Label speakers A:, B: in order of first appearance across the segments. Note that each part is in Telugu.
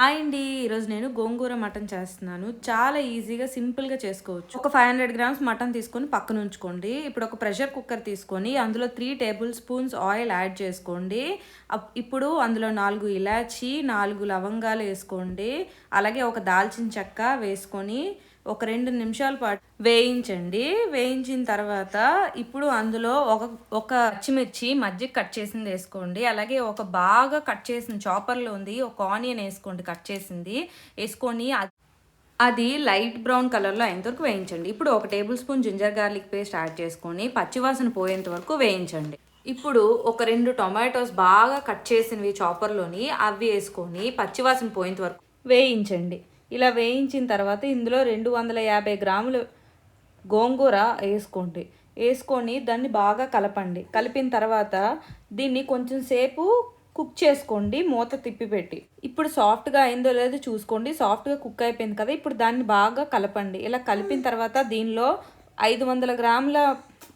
A: హాయ్ అండి. ఈరోజు నేను గోంగూర మటన్ చేస్తున్నాను. చాలా ఈజీగా సింపుల్గా చేసుకోవచ్చు. ఒక ఫైవ్ హండ్రెడ్ గ్రామ్స్ మటన్ తీసుకొని పక్కన ఉంచుకోండి. ఇప్పుడు ఒక ప్రెషర్ కుక్కర్ తీసుకొని అందులో three tablespoons oil add చేసుకోండి. అప్- ఇప్పుడు అందులో నాలుగు ఇలాచి నాలుగు లవంగాలు వేసుకోండి. అలాగే ఒక దాల్చిన చెక్క వేసుకొని ఒక రెండు నిమిషాల పాటు వేయించండి. వేయించిన తర్వాత ఇప్పుడు అందులో ఒక ఒక పచ్చిమిర్చి మధ్య కట్ చేసింది వేసుకోండి. అలాగే ఒక బాగా కట్ చేసిన చాపర్లో ఉంది ఒక ఆనియన్ వేసుకోండి కట్ చేసింది. వేసుకొని అది లైట్ బ్రౌన్ కలర్లో అయ్యేంతవరకు వేయించండి. ఇప్పుడు ఒక tablespoon ginger garlic paste add చేసుకొని పచ్చివాసన పోయేంత వరకు వేయించండి. ఇప్పుడు ఒక రెండు టొమాటోస్ బాగా కట్ చేసినవి చాపర్లోని అవి వేసుకొని పచ్చివాసన పోయేంత వరకు వేయించండి. ఇలా వేయించిన తర్వాత ఇందులో రెండు వందల యాభై గ్రాములు గోంగూర వేసుకోండి. వేసుకొని దాన్ని బాగా కలపండి. కలిపిన తర్వాత దీన్ని కొంచెం సేపు కుక్ చేసుకోండి. మూత తిప్పిపెట్టి ఇప్పుడు సాఫ్ట్గా అయిందో లేదో చూసుకోండి. సాఫ్ట్గా కుక్ అయిపోయింది కదా ఇప్పుడు దాన్ని బాగా కలపండి. ఇలా కలిపిన తర్వాత దీనిలో ఐదు వందల గ్రాముల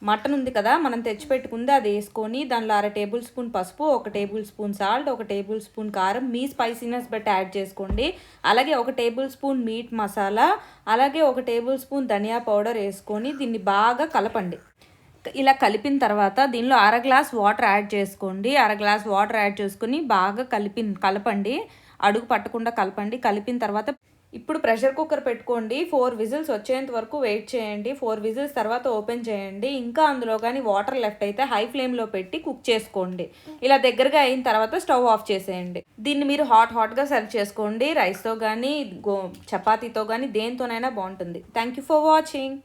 A: మటన్ ఉంది కదా మనం తెచ్చిపెట్టుకుంది అది వేసుకొని దానిలో అర టేబుల్ స్పూన్ పసుపు ఒక టేబుల్ స్పూన్ సాల్ట్ ఒక టేబుల్ స్పూన్ కారం మీ స్పైసీనెస్ బట్టి యాడ్ చేసుకోండి. అలాగే ఒక టేబుల్ స్పూన్ మీట్ మసాలా అలాగే ఒక టేబుల్ స్పూన్ ధనియా పౌడర్ వేసుకొని దీన్ని బాగా కలపండి. ఇలా కలిపిన తర్వాత దీనిలో అర గ్లాస్ వాటర్ యాడ్ చేసుకోండి. అర గ్లాస్ వాటర్ యాడ్ చేసుకుని బాగా కలిపి కలపండి. అడుగు పట్టకుండా కలపండి. కలిపిన తర్వాత ఇప్పుడు ప్రెషర్ కుక్కర్ పెట్టుకోండి. ఫోర్ విజిల్స్ వచ్చేంత వరకు వెయిట్ చేయండి. ఫోర్ విజిల్స్ తర్వాత ఓపెన్ చేయండి. ఇంకా అందులో కానీ వాటర్ లెఫ్ట్ అయితే హై ఫ్లేమ్లో పెట్టి కుక్ చేసుకోండి. ఇలా దగ్గరగా అయిన తర్వాత స్టవ్ ఆఫ్ చేసేయండి. దీన్ని మీరు హాట్ హాట్గా సర్వ్ చేసుకోండి. రైస్తో కానీ గో చపాతీతో కానీ దేనితోనైనా బాగుంటుంది. Thank you for watching.